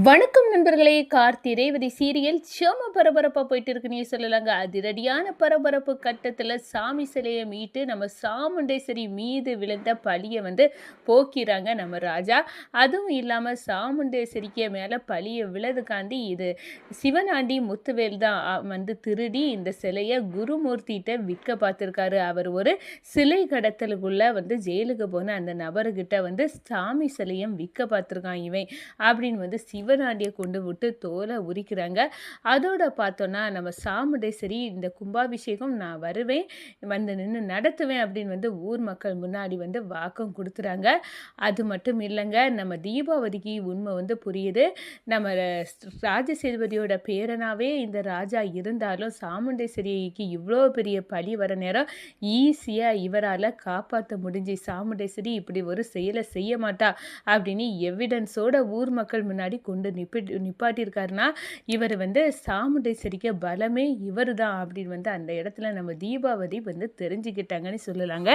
வணக்கம் நண்பர்களே கார்த்தி ரேவதி சீரியல் சேம பரபரப்பாக போயிட்டு இருக்குன்னே சொல்லலாங்க. அதிரடியான பரபரப்பு கட்டத்தில் சாமி சிலையை மீட்டு நம்ம சாமுண்டேஸ்வரி மீது விழுந்த பழியை வந்து போக்கிறாங்க நம்ம ராஜா. அதுவும் இல்லாமல் சாமுண்டேஸ்வரிக்கு மேலே பழியை விழதுக்காண்டி இது சிவனாண்டி முத்துவேல் தான் வந்து திருடி இந்த சிலையை குருமூர்த்திகிட்ட விற்க பார்த்துருக்காரு அவர் ஒரு சிலை கடத்தலுக்குள்ளே வந்து ஜெயிலுக்கு போன அந்த நபர்கிட்ட வந்து சாமி சிலையும் விற்க பார்த்துருக்கான் இவன் அப்படின்னு வந்து சிவனாண்டியை கொண்டு விட்டு தோலை உரிக்கிறாங்க. அதோட பார்த்தோன்னா நம்ம சாமுண்டேஸ்வரி இந்த கும்பாபிஷேகம் நான் வருவேன் வந்து நின்று நடத்துவேன் அப்படின்னு வந்து ஊர் மக்கள் முன்னாடி வந்து வாக்கம் கொடுத்துறாங்க அது மட்டும் இல்லைங்க நம்ம தீபாவதிக்கு உண்மை வந்து புரியுது. நம்ம ராஜசேதுபதியோட பேரனாவே இந்த ராஜா இருந்தாலும் சாமுண்டேஸ்வரிக்கு இவ்வளோ பெரிய பழி வர நேரம் ஈஸியாக இவரால் காப்பாற்ற முடிஞ்சு சாமுண்டேஸ்வரி இப்படி ஒரு செயலை செய்ய மாட்டா அப்படின்னு எவிடன்ஸோட ஊர் மக்கள் முன்னாடி கொண்டு நிப்பிட்டு நிப்பாட்டியிருக்காருன்னா இவர் வந்து சாமுண்டேஸ்வரிக்கு பலமே இவர் தான் அப்படின்னு வந்து அந்த இடத்துல நம்ம தீபாவதி வந்து தெரிஞ்சுக்கிட்டாங்கன்னு சொல்லலாங்க.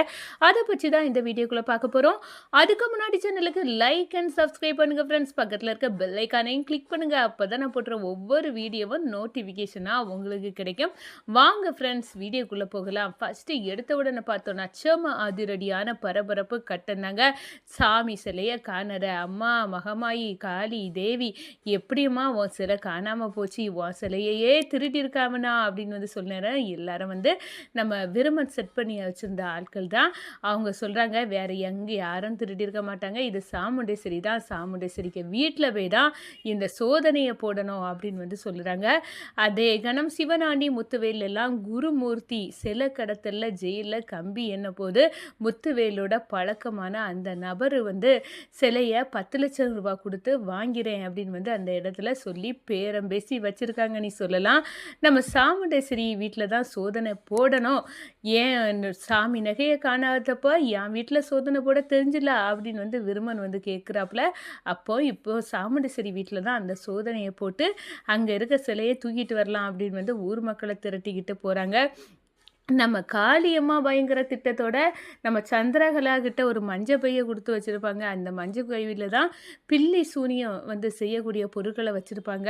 அதை பற்றி தான் இந்த வீடியோக்குள்ளே பார்க்க போகிறோம் அதுக்கு முன்னாடி சேனலுக்கு லைக் அண்ட் சப்ஸ்கிரைப் பண்ணுங்கள் ஃப்ரெண்ட்ஸ் பக்கத்தில் இருக்க பெல் ஐக்கானையும் கிளிக் பண்ணுங்கள் அப்போ தான் நான் போடுற ஒவ்வொரு வீடியோவும் நோட்டிஃபிகேஷனாக உங்களுக்கு கிடைக்கும். வாங்க ஃப்ரெண்ட்ஸ் வீடியோக்குள்ளே போகலாம். ஃபஸ்ட்டு எடுத்த உடனே பார்த்தோன்னா செம அதிரடியான பரபரப்பு கட்டினாங்க சாமி சிலையை காணற அம்மா மகமாயி காளி தேவி எப்படியுமா உன் சிலை காணாமல் போச்சு? உன் சிலையையே திருடியிருக்காமனா? அப்படின்னு வந்து சொன்னார் எல்லாரும் வந்து நம்ம விருமன் செட் பண்ணி வச்சுருந்த ஆட்கள் தான். அவங்க சொல்கிறாங்க வேறு எங்கே யாரும் திருடியிருக்க மாட்டாங்க. இது சாமுண்டேஸ்வரி தான். சாமுண்டேஸ்வரிக்கு வீட்டில் போய் தான் இந்த சோதனையை போடணும் அப்படின்னு வந்து சொல்கிறாங்க அதே கணம் சிவனாண்டி முத்துவேல் எல்லாம் குருமூர்த்தி சில கடத்தலில் ஜெயிலில் கம்பி என்ன போது முத்துவேலோட பழக்கமான அந்த நபர் வந்து சிலையை பத்து லட்சம் ரூபாய் கொடுத்து வாங்கிறேன் அப்படின்னு வந்து அந்த இடத்துல சொல்லி பேரம் பேசி வச்சுருக்காங்க நீ சொல்லலாம். நம்ம சாமுண்டேஸ்வரி வீட்டில் தான் சோதனை போடணும். ஏன் சாமி நகையை காணாதப்போ? என் வீட்டில் சோதனை போட தெரிஞ்சில அப்படின்னு வந்து விருமன் வந்து கேட்குறாப்புல. அப்போ இப்போ சாமுண்டேஸ்வரி வீட்டில் தான் அந்த சோதனையை போட்டு அங்கே இருக்க சிலையை தூக்கிட்டு வரலாம் அப்படின்னு வந்து ஊர் மக்களை திரட்டிக்கிட்டு போகிறாங்க நம்ம காளியம்மா பயங்கர திட்டத்தோட நம்ம சந்திரகலா கிட்ட ஒரு மஞ்சள் பையை கொடுத்து வச்சுருப்பாங்க. அந்த மஞ்சள் பையில் தான் பில்லி சூனியம் வந்து செய்யக்கூடிய பொருட்களை வச்சுருப்பாங்க.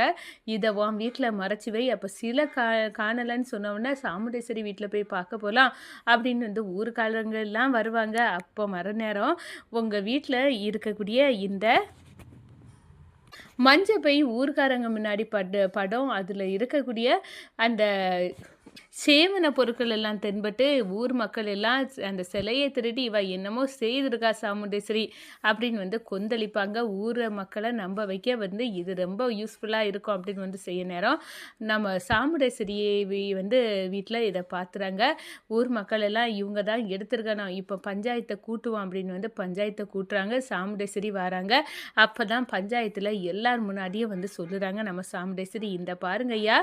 இதை உன் வீட்டில் மறைச்சி வை. அப்போ சில கா காணலைன்னு சொன்னோன்னே சாமுண்டேஸ்வரி வீட்டில் போய் பார்க்க போகலாம் அப்படின்னு வந்து ஊர்க்காரங்க எல்லாம் வருவாங்க. அப்போ மர நேரம் உங்கள் வீட்டில் இருக்கக்கூடிய இந்த மஞ்சள் பை ஊர்க்காரங்க முன்னாடி பட படம். அதில் இருக்கக்கூடிய அந்த சேவன பொருட்கள் எல்லாம் தென்பட்டு ஊர் மக்கள் எல்லாம் அந்த சிலையை திருடி இவ என்னமோ செய்திருக்கா சாமுண்டேஸ்வரி அப்படின்னு வந்து கொந்தளிப்பாங்க. ஊர் மக்களை நம்ப வைக்க வந்து இது ரொம்ப யூஸ்ஃபுல்லாக இருக்கும் அப்படின்னு வந்து செய்ய நேரம். நம்ம சாமுண்டேஸ்வரியை வந்து வீட்டில் இதை பார்த்துறாங்க ஊர் மக்கள் எல்லாம் இவங்க தான் எடுத்திருக்கணும். இப்போ பஞ்சாயத்தை கூட்டுவோம் அப்படின்னு வந்து பஞ்சாயத்தை கூட்டுறாங்க. சாமுண்டேஸ்வரி வராங்க. அப்போ தான் பஞ்சாயத்தில் எல்லார் முன்னாடியும் வந்து சொல்லுறாங்க நம்ம சாமுண்டேஸ்வரி இந்த பாருங்கய்யா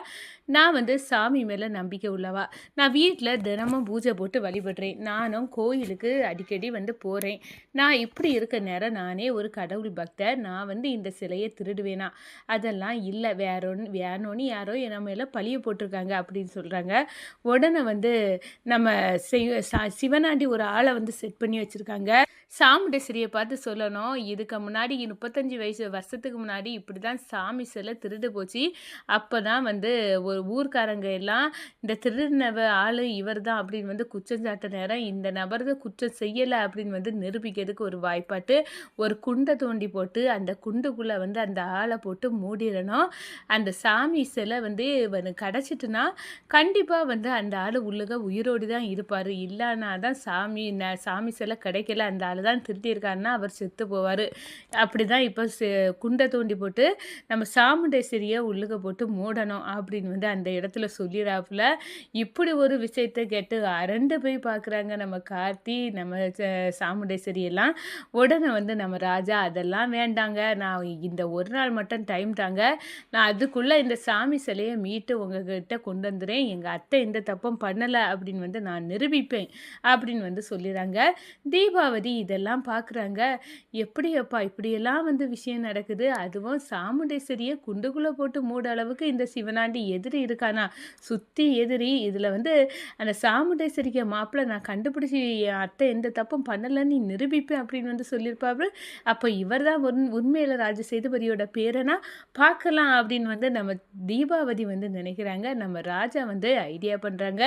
நான் வந்து சாமி மேலே நம்பிக்கை உள்ள உள்ளவா நான் வீட்டில் தினமும் பூஜை போட்டு வழிபடுறேன். நானும் கோயிலுக்கு அடிக்கடி வந்து போகிறேன் நான் இப்படி இருக்க நேரம் நானே ஒரு கடவுள் பக்தர். நான் வந்து இந்த சிலையை திருடுவேனா? அதெல்லாம் இல்லை. வேற ஒன்று வேணும்னு யாரோ என் மேலே பழிய போட்டிருக்காங்க அப்படின்னு சொல்கிறாங்க உடனே வந்து நம்ம செய்- சா- சிவனாண்டி ஒரு ஆளை வந்து செட் பண்ணி வச்சுருக்காங்க. சாமுண்டேஸ்வரியை பார்த்து சொல்லணும். இதுக்கு முன்னாடி முப்பத்தஞ்சு வயசு வருஷத்துக்கு முன்னாடி இப்படி தான் சாமி சிலை திருடு போச்சு. அப்போ தான் வந்து ஒரு ஊர்க்காரங்க எல்லாம் இந்த திருநவ ஆள் இவர் தான் அப்படின்னு வந்து குற்றம் சாட்ட நேரம் இந்த நபர் குற்றம் செய்யலை அப்படின்னு வந்து நிரூபிக்கிறதுக்கு ஒரு வாய்ப்பாட்டு ஒரு குண்டை தோண்டி போட்டு அந்த குண்டுக்குள்ளே வந்து அந்த ஆளை போட்டு மூடிடணும். அந்த சாமி சிலை வந்து இவனுக்கு கிடச்சிட்டுனா கண்டிப்பாக வந்து அந்த ஆள் உள்ளுக உயிரோடு தான் இருப்பார். இல்லைன்னா தான் சாமி சாமி சிலை கிடைக்கல அந்த ஆள் தான் திருட்டியிருக்காருன்னா அவர் செத்து போவார். அப்படி தான் இப்போ செ- குண்டை தோண்டி போட்டு நம்ம சாமுண்டேஸ்வரியை உள்ளுக போட்டு மூடணும் அப்படின்னு வந்து அந்த இடத்துல சொல்லிடுறாப்புல இப்படி ஒரு விஷயத்தை கேட்டு அரண்டு போய் பார்க்குறாங்க நம்ம கார்த்தி நம்ம ச- சாமுண்டேஸ்வரி எல்லாம் உடனே வந்து நம்ம ராஜா அதெல்லாம் வேண்டாங்க நான் இந்த ஒரு நாள் மட்டும் டைம் தாங்க. நான் அதுக்குள்ளே இந்த சாமி சிலையை மீட்டு உங்ககிட்ட கொண்டு வந்துடுறேன் எங்கள் அத்தை எந்த தப்பும் பண்ணலை அப்படின்னு வந்து நான் நிரூபிப்பேன் அப்படின்னு வந்து சொல்லிடுறாங்க தீபாவதி இதெல்லாம் பார்க்குறாங்க. எப்படி அப்பா இப்படியெல்லாம் வந்து விஷயம் நடக்குது. அதுவும் சாமுண்டேஸ்வரியை குண்டுக்குள்ளே போட்டு மூட அளவுக்கு இந்த சிவனாண்டி எதிரி இருக்கானா? சுற்றி எதிரி. இதில் வந்து அந்த சாமுண்டேஸ்வரிக்கு மாப்பிள்ளை நான் கண்டுபிடிச்சி என் அத்தை எந்த தப்பும் பண்ணலன்னு நிரூபிப்பேன் அப்படின்னு வந்து சொல்லியிருப்பாரு. அப்போ இவர் தான் உண் உண்மையில் ராஜ சேதுபதியோட பேரனா? பார்க்கலாம் அப்படின்னு வந்து நம்ம தீபாவதி வந்து நினைக்கிறாங்க. நம்ம ராஜா வந்து ஐடியா பண்ணுறாங்க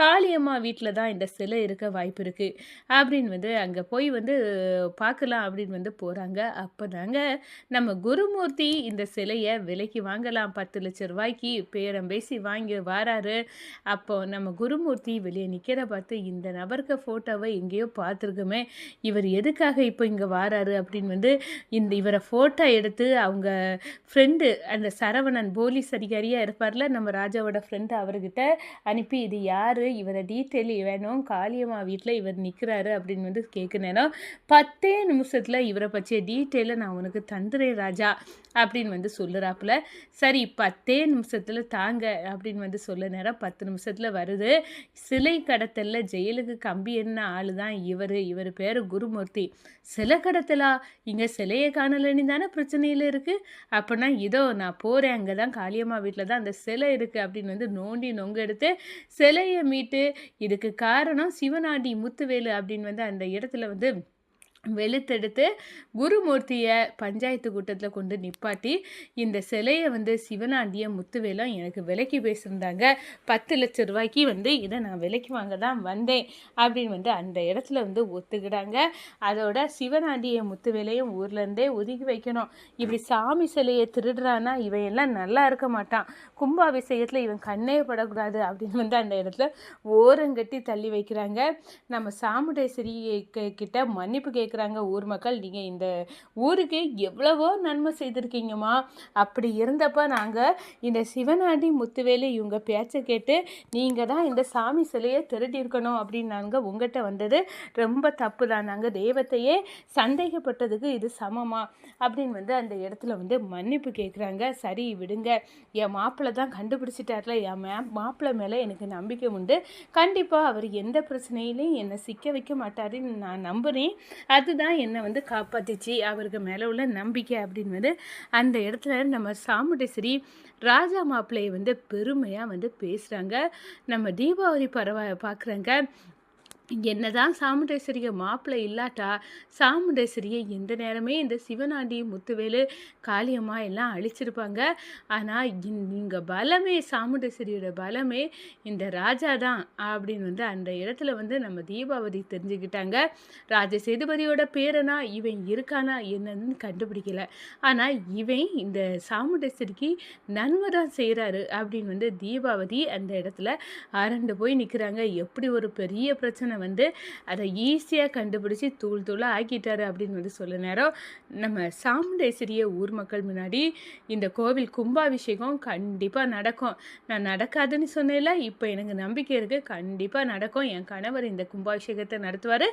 காளியம்மா வீட்டில் தான் இந்த சிலை இருக்க வாய்ப்பு இருக்குது அப்படின்னு வந்து அங்கே போய் வந்து பார்க்கலாம் அப்படின்னு வந்து போகிறாங்க அப்போ தாங்க நம்ம குருமூர்த்தி இந்த சிலையை விலைக்கு வாங்கலாம் பத்து லட்ச ரூபாய்க்கு பேரம் பேசி வாங்கி வராரு அப்போ நம்ம குருமூர்த்தி வெளியே நிற்கிற பார்த்து இந்த நபருக்கு ஃபோட்டோவை எங்கேயோ பார்த்துருக்கோமே. இவர் எதுக்காக இப்போ இங்கே வாராரு அப்படின்னு வந்து இந்த இவரை ஃபோட்டோ எடுத்து அவங்க ஃப்ரெண்டு அந்த சரவணன் போலீஸ் அதிகாரியாக இருப்பார்ல நம்ம ராஜாவோட ஃப்ரெண்டு அவர்கிட்ட அனுப்பி இது யார் இவரை டீட்டெயில் வேணும். காளியம்மா வீட்டில் இவர் நிற்கிறாரு அப்படின்னு வந்து கேட்க நேரம் பத்தே நிமிஷத்தில் இவரை பற்றிய டீட்டெயிலை நான் உனக்கு தந்துறேன் ராஜா அப்படின்னு வந்து சொல்லுறாப்புல. சரி பத்தே நிமிஷத்தில் தாங்க அப்படின்னு வந்து சொல்ல நேரம் பத்து நிமிஷத்தில் வருது. சிலை கடத்தலில் ஜெயிலுக்கு கம்பி என்ன ஆளு தான் இவர் இவர் பேர் குருமூர்த்தி. சிலை கடத்தலா? இங்கே சிலையை காணலன்னு தானே பிரச்சனையில் இருக்குது அப்படின்னா இதோ நான் போகிறேன் அங்கே தான் காளியம்மா வீட்டில் தான் அந்த சிலை இருக்குது அப்படின்னு வந்து நோண்டி நொங்கு எடுத்து சிலையை மீட்டு இதுக்கு காரணம் சிவனாண்டி முத்துவேலு அப்படின்னு வந்து அந்த இடத்துல வந்து வெளுத்தெடுத்து குருமூர்த்தியை பஞ்சாயத்து கூட்டத்தில் கொண்டு நிப்பாட்டி இந்த சிலையை வந்து சிவனாண்டிய முத்துவேலும் எனக்கு விலைக்கு பேசியிருந்தாங்க. பத்து லட்ச ரூபாய்க்கு வந்து இதை நான் விலைக்கு வாங்க தான் வந்தேன் அப்படின்னு வந்து அந்த இடத்துல வந்து ஒத்துக்கிட்டாங்க. அதோட சிவனாண்டிய முத்துவேலையும் ஊர்லேருந்தே ஒதுக்கி வைக்கணும். இப்படி சாமி சிலையை திருடுறான்னா இவன் எல்லாம் நல்லா இருக்க மாட்டான். கும்பாபிஷேகத்தில் இவன் கண்ணே படக்கூடாது அப்படின்னு வந்து அந்த இடத்துல ஓரங்கட்டி தள்ளி வைக்கிறாங்க. நம்ம சாமுண்டேஸ்வரி கிட்ட மன்னிப்பு கேட்குறாங்க ஊர் மக்கள். நீங்கள் இந்த ஊருக்கு எவ்வளவோ நன்மை செய்திருக்கீங்கம்மா. அப்படி இருந்தப்போ நாங்கள் இந்த சிவனாண்டி முத்துவேலு இவங்க பேச்சை கேட்டு நீங்கள் தான் இந்த சாமி சிலையை திருடியிருக்கணும் அப்படின்னு நாங்கள் உங்கள்கிட்ட வந்தது ரொம்ப தப்பு தான். நாங்கள் தெய்வத்தையே சந்தேகப்பட்டதுக்கு இது சமமா? அப்படின்னு வந்து அந்த இடத்துல வந்து மன்னிப்பு கேட்குறாங்க. சரி விடுங்க. என் மாப்பிள தான் கண்டுபிடிச்சிட்டார்ல. என் மே மாப்பிள்ளை மேலே எனக்கு நம்பிக்கை உண்டு. கண்டிப்பாக அவர் எந்த பிரச்சனையிலையும் என்னை சிக்க வைக்க மாட்டாருன்னு நான் நம்புகிறேன் அதுதான் என்ன வந்து காப்பாத்துச்சு. அவருக்கு மேல உள்ள நம்பிக்கை அப்படின்னு வந்து அந்த இடத்துல நம்ம சாமுண்டேஸ்வரி ராஜா மாப்பிள்ளையை வந்து பெருமையா வந்து பேசுறாங்க. நம்ம தீபாவளி பரவ பார்க்குறாங்க. என்னதான் சாமுண்டேஸ்வரியை மாப்பிள்ளை இல்லாட்டா, சாமுண்டேஸ்வரியை எந்த நேரமே இந்த சிவனாண்டி, முத்துவேலு, காளியம்மா எல்லாம் அழிச்சிருப்பாங்க. ஆனால் இந் பலமே சாமுண்டேஸ்வரியோட பலமே இந்த ராஜா தான் அப்படின்னு வந்து அந்த இடத்துல வந்து நம்ம தீபாவதி தெரிஞ்சுக்கிட்டாங்க. ராஜ சேதுபதியோட பேரனா? இவன் இருக்கானா? என்னன்னு கண்டுபிடிக்கல. ஆனால் இவன் இந்த சாமுண்டேஸ்வரிக்கு நன்மை தான் செய்கிறாரு அப்படின்னு வந்து தீபாவதி அந்த இடத்துல அரண்டு போய் நிற்கிறாங்க எப்படி ஒரு பெரிய பிரச்சனை வந்து அதை ஈஸியாக கண்டுபிடிச்சி தூள் தூளாக ஆக்கிட்டாரு அப்படின்னு வந்து சொல்ல நேரம் நம்ம சாமுண்டேஸ்வரிய ஊர் மக்கள் முன்னாடி இந்த கோவில் கும்பாபிஷேகம் கண்டிப்பாக நடக்கும். நான் நடக்காதுன்னு சொன்னேன்ல. இப்போ எனக்கு நம்பிக்கை இருக்குது கண்டிப்பாக நடக்கும். என் கணவர் இந்த கும்பாபிஷேகத்தை நடத்துவார்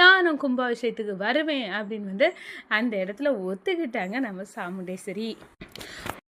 நானும் கும்பாபிஷேகத்துக்கு வருவேன் அப்படின்னு வந்து அந்த இடத்துல ஒத்துக்கிட்டாங்க நம்ம சாமுண்டேஸ்வரி.